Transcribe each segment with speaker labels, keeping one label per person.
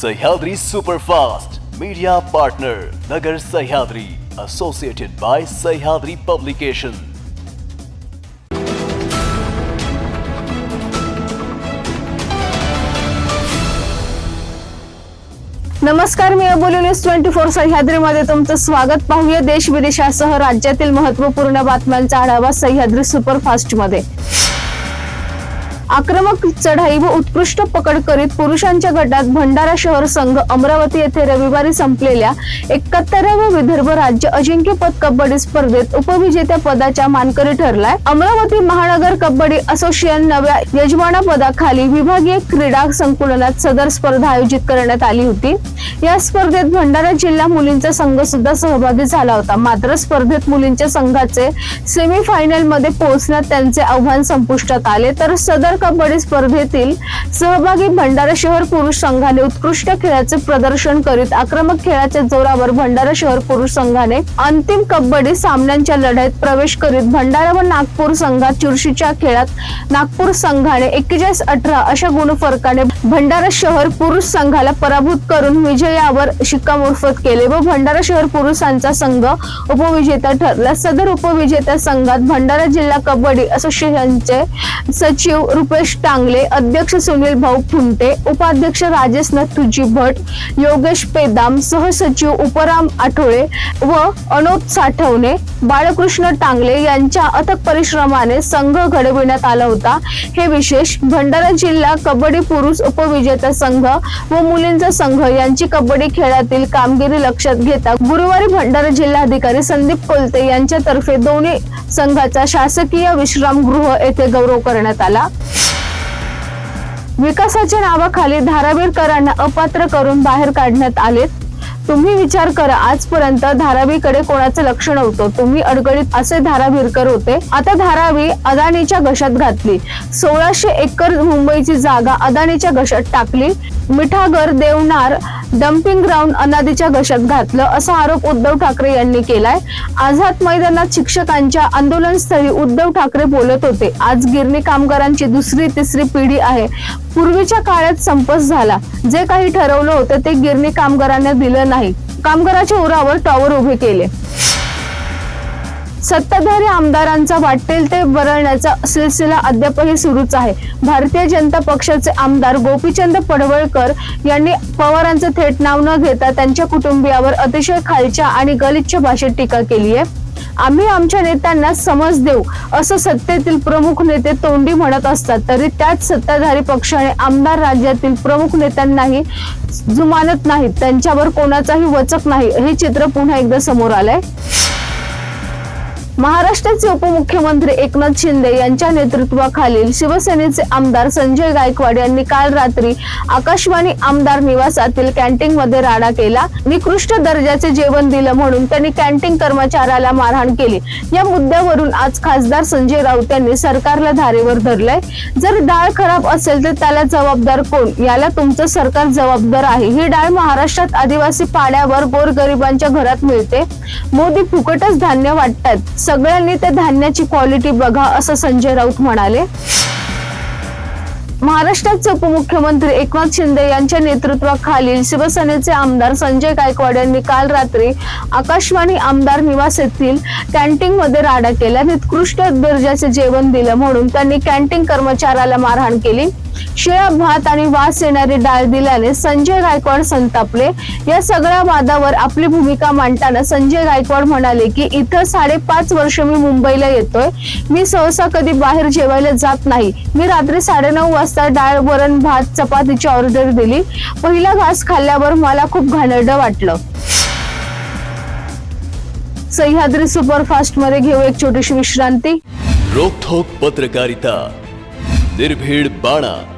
Speaker 1: Sahyadri superfast media partner Nagar Sahyadri associated by Sahyadri publication
Speaker 2: नमस्कार मी Aboli news twenty four सह्याद्रीमध्ये तुमचं स्वागत. पाहूया देश विदेशासह राज्यातील महत्त्वपूर्ण बातम्यांचा आढावा सह्याद्री सुपरफास्टमध्ये आक्रमक चढाई व उत्कृष्ट पकड करीत पुरुषांच्या गटात भंडारा शहर संघ अमरावती येथे रविवारी संपलेल्या एकाहत्तराव्या विदर्भ राज्य अजिंक्यपद कबड्डी स्पर्धेत उपविजेत्या पदाच्या मानकरी ठरलाय. अमरावती महानगर कबड्डी असोसिएशन नव्या यजमानापदाखाली विभागीय क्रीडा संकुलनात सदर स्पर्धा आयोजित करण्यात आली होती. या स्पर्धेत भंडारा जिल्हा मुलींचा संघ सुद्धा सहभागी झाला होता. मात्र स्पर्धेत मुलींच्या संघाचे सेमीफायनलमध्ये पोहोचण्यात त्यांचे आव्हान संपुष्टात आले. तर सदर कबड्डी स्पर्धेतील सहभागी भंडारा शहर पुरुष संघाने उत्कृष्ट खेळाचे प्रदर्शन करीत आक्रमक खेळाच्या जोरावर भंडारा शहर पुरुष संघाने अंतिम कबड्डी सामन्यांच्या लढाईत प्रवेश करीत भंडारा व नागपूर संघात चुरशीच्या खेळात नागपूर संघाने एक्केचाळीस अठरा अशा गुणफरकाने भंडारा शहर पुरुष संघाला पराभूत करून विजयावर शिक्कामोर्फत केले व भंडारा शहर पुरुषांचा संघ उपविजेता ठरला. सदर उपविजेत्या संघात भंडारा जिल्हा कबड्डी असोसिएशनचे सचिव रुपेश टांगले अध्यक्ष सुनील भाऊ फुंटे उपाध्यक्ष राजेश नथुजी भट योगेश पेदाम सहसचिव उपराम आठोळे व अनोद साठवणे बाळकृष्ण टांगले यांच्या अथक परिश्रमाने संघ घडविण्यात आला होता. हे विशेष भंडारा जिल्हा कबड्डी पुरुष उपविजेता संघ व मुलींचा संघ यांची कबड्डी खेळातील कामगिरी लक्षात घेता गुरुवारी भंडारा जिल्हाधिकारी संदीप कोलते यांच्यातर्फे दोन्ही संघाचा शासकीय विश्रामगृह येथे गौरव करण्यात आला. विकासाच्या नावाखाली धारावीरकरांना अपात्र करून बाहेर काढण्यात आलेत. तुम्ही विचार करा आजपर्यंत धारावीकडे कोणाचं लक्ष नव्हतं. तुम्ही अडगळीत असे धारावीरकर होते. आता धारावी अदानीच्या घशात घातली. सोळाशे एकर मुंबईची जागा अदानीच्या घशात टाकली. मिठागर देवनार डम्पिंग ग्राउंड अनादीच्या घशात घातलं असा आरोप उद्धव ठाकरे यांनी केलाय. आझाद मैदानात शिक्षकांच्या आंदोलनस्थळी उद्धव ठाकरे बोलत होते. आज गिरणी कामगारांची दुसरी तिसरी पिढी आहे. पूर्वीच्या काळात संपच झाला. जे काही ठरवलं होतं ते गिरणी कामगारांना दिलं नाही. कामगाराच्या उरावर टॉवर उभे केले. सत्ताधारी आमदारांचा वाटेल ते वरळण्याचा सिलसिला अद्यापही सुरूच आहे. भारतीय जनता पक्षाचे आमदार गोपीचंद पडवळकर यांनी पवारांचं थेट नाव न घेता त्यांच्या कुटुंबियावर अतिशय खालच्या आणि गलिच्छ भाषेत टीका केली आहे. आम्ही आमच्या नेत्यांना समज देऊ असं सत्तेतील प्रमुख नेते तोंडी म्हणत असतात. तरी त्याच सत्ताधारी पक्षाने आमदार राज्यातील प्रमुख नेत्यांनाही जुमानत नाहीत. त्यांच्यावर कोणाचाही वचक नाही. हे चित्र पुन्हा एकदा समोर आलंय. महाराष्ट्राचे उपमुख्यमंत्री एकनाथ शिंदे यांच्या नेतृत्वाखालील शिवसेनेचे आमदार संजय गायकवाड यांनी काल रात्री आकाशवाणी आमदार निवासातील कॅन्टीन मध्ये राडा केला. निकृष्ट दर्जाचे जेवण दिलं म्हणून त्यांनी कॅन्टीन कर्मचाऱ्याला मारहाण केली. या मुद्द्यावरून आज खासदार संजय राऊत यांनी सरकारला धारेवर धरलंय. जर डाळ खराब असेल तर त्याला जबाबदार कोण? याला तुमचं सरकार जबाबदार आहे. ही डाळ महाराष्ट्रात आदिवासी पाड्यावर गोरगरिबांच्या घरात मिळते. मोदी फुकटच धान्य वाटतात. सगळ्यांनी त्या धान्याची क्वालिटी बघा असं संजय राऊत म्हणाले. महाराष्ट्राचे उपमुख्यमंत्री एकनाथ शिंदे यांच्या नेतृत्वाखालील शिवसेनेचे आमदार संजय गायकवाड यांनी काल रात्री आकाशवाणी आमदार निवास येथील कॅन्टीन मध्ये राडा केला. निकृष्ट दर्जाचे जेवण दिलं म्हणून त्यांनी कॅन्टीन कर्मचाऱ्याला मारहाण केली. शिळा भात आणि वास येणारी डाळ दिल्याने संजय गायकवाड संतापले. या सगळ्या वादावर आपली भूमिका मांडताना संजय गायकवाड म्हणाले की इथं साडेपाच वर्ष मी मुंबईला येतोय. मी सहसा कधी बाहेर जेवायला जात नाही. मी रात्री साडेनऊ वाजता डाळ वरण भात चपातीची ऑर्डर दिली. पहिला घास खाल्ल्यावर मला खूप घाणेरडं वाटलं. सह्याद्री सुपरफास्टमध्ये घेऊ एक छोटीशी विश्रांती.
Speaker 1: रोखोक पत्रकारिता. निर्भीड बाणा.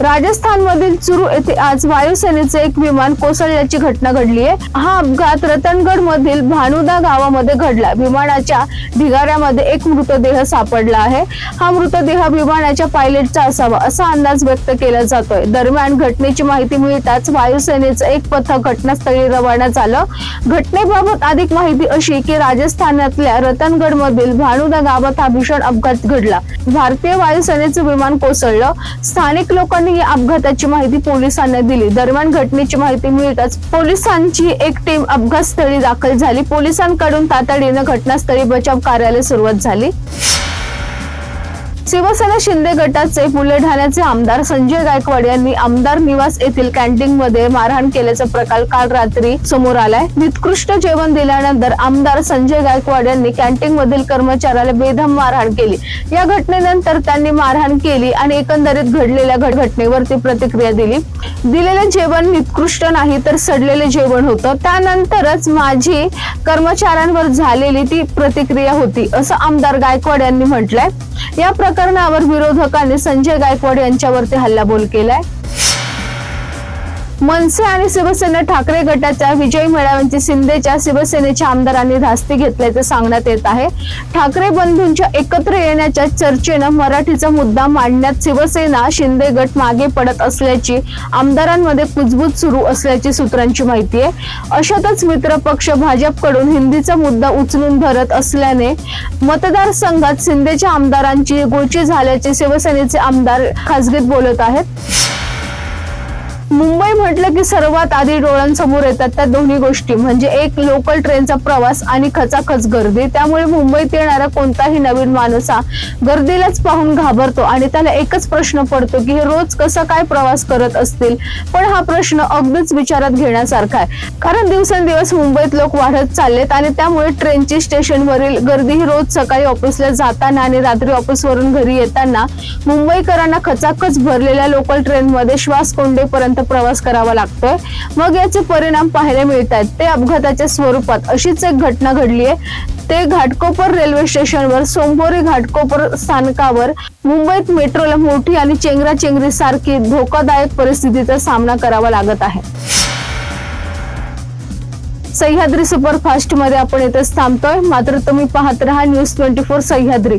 Speaker 2: राजस्थानमधील चुरू येथे आज वायुसेनेचे एक विमान कोसळल्याची घटना घडली आहे. हा अपघात रतनगड मधील भानुदा गावामध्ये घडला. विमानाच्या ढिगाऱ्यामध्ये एक मृतदेह सापडला आहे. हा मृतदेह विमानाच्या पायलटचा असावा असा अंदाज व्यक्त केला जातोय. दरम्यान घटनेची माहिती मिळताच वायुसेनेचं एक पथक घटनास्थळी रवाना झालं. घटनेबाबत अधिक माहिती अशी की राजस्थानातल्या रतनगड मधील भानुदा गावात हा भीषण अपघात घडला. भारतीय वायुसेनेचं विमान कोसळलं. स्थानिक लोकांनी या अपघाताची माहिती पोलिसांना दिली. दरम्यान घटनेची माहिती मिळताच पोलिसांची एक टीम अपघातस्थळी दाखल झाली. पोलिसांकडून तातडीनं घटनास्थळी बचाव कार्याला सुरुवात झाली. शिवसेना शिंदे गटाचे बुलढाण्याचे आमदार संजय गायकवाड यांनी आमदार निवास येथील कॅन्टीन मध्ये मारहाण केल्याचा प्रकार काल रात्री समोर आलाय. निकृष्ट जेवण दिल्यानंतर आमदार संजय गायकवाड यांनी कॅन्टीन मधील कर्मचाऱ्याला बेदम मारहाण केली. या घटनेनंतर त्यांनी मारहाण केली आणि एकंदरीत घडलेल्या घट- घटनेवरती प्रतिक्रिया दिली. दिलेले जेवण निकृष्ट नाही तर सडलेले जेवण होतं. त्यानंतरच माझी कर्मचाऱ्यांवर झालेली ती प्रतिक्रिया होती असं आमदार गायकवाड यांनी म्हटलंय. या प्रकार प्रकरणावर विरोधकांनी संजय गायकवाड यांच्यावरती हल्लाबोल केलाय. मनसे आणि शिवसेना ठाकरे गटाच्या विजयी मेळाव्यांची शिंदेच्या शिवसेनेच्या आमदारांनी धास्ती घेतल्याचे सांगण्यात येत आहे. ठाकरे बंधूंच्या एकत्र येण्याच्या चर्चेनं मराठीचा मुद्दा मांडण्यात शिवसेना शिंदे गट मागे पडत असल्याची आमदारांमध्ये कुजबूज सुरू असल्याची सूत्रांची माहिती आहे. अशातच मित्र पक्ष भाजपकडून हिंदीचा मुद्दा उचलून धरत असल्याने मतदारसंघात शिंदेच्या आमदारांची गोची झाल्याचे शिवसेनेचे आमदार खासगीत बोलत आहेत. मुंबई म्हटलं की सर्वात आधी डोळ्यांसमोर येतात त्या दोन्ही गोष्टी. म्हणजे एक लोकल ट्रेनचा प्रवास आणि खचाखच गर्दी. त्यामुळे मुंबईत येणारा कोणताही नवीन माणूस हा गर्दीलाच पाहून घाबरतो आणि त्याला एकच प्रश्न पडतो की हे रोज कसा काय प्रवास करत असतील? पण हा प्रश्न अगदीच विचारात घेण्यासारखा आहे. कारण दिवसेंदिवस मुंबईत लोक वाढत चाललेत आणि त्यामुळे ट्रेनची स्टेशनवरील गर्दी ही रोज सकाळी ऑफिसला जाताना आणि रात्री ऑफिसवरून घरी येताना मुंबईकरांना खचाखच भरलेल्या लोकल ट्रेनमध्ये श्वास कोंडेपर्यंत प्रवास करावा लागतोय. मग याचे परिणाम पाहायला मिळत आहेत ते अपघाताच्या स्वरूपात अशीच एक घटना घडली आहे. ते घाटकोपर रेल्वे स्टेशनवर सोमवारी घाटकोपर स्थानकावर मुंबईत मेट्रोला मोठी आणि चेंगराचेंगरी सारखी धोकादायक परिस्थितीचा सामना करावा लागत आहे. सह्याद्री सुपरफास्टमध्ये आपण इथेच थांबतोय. मात्र तुम्ही पाहत रहा न्यूज ट्वेंटी फोर सह्याद्री.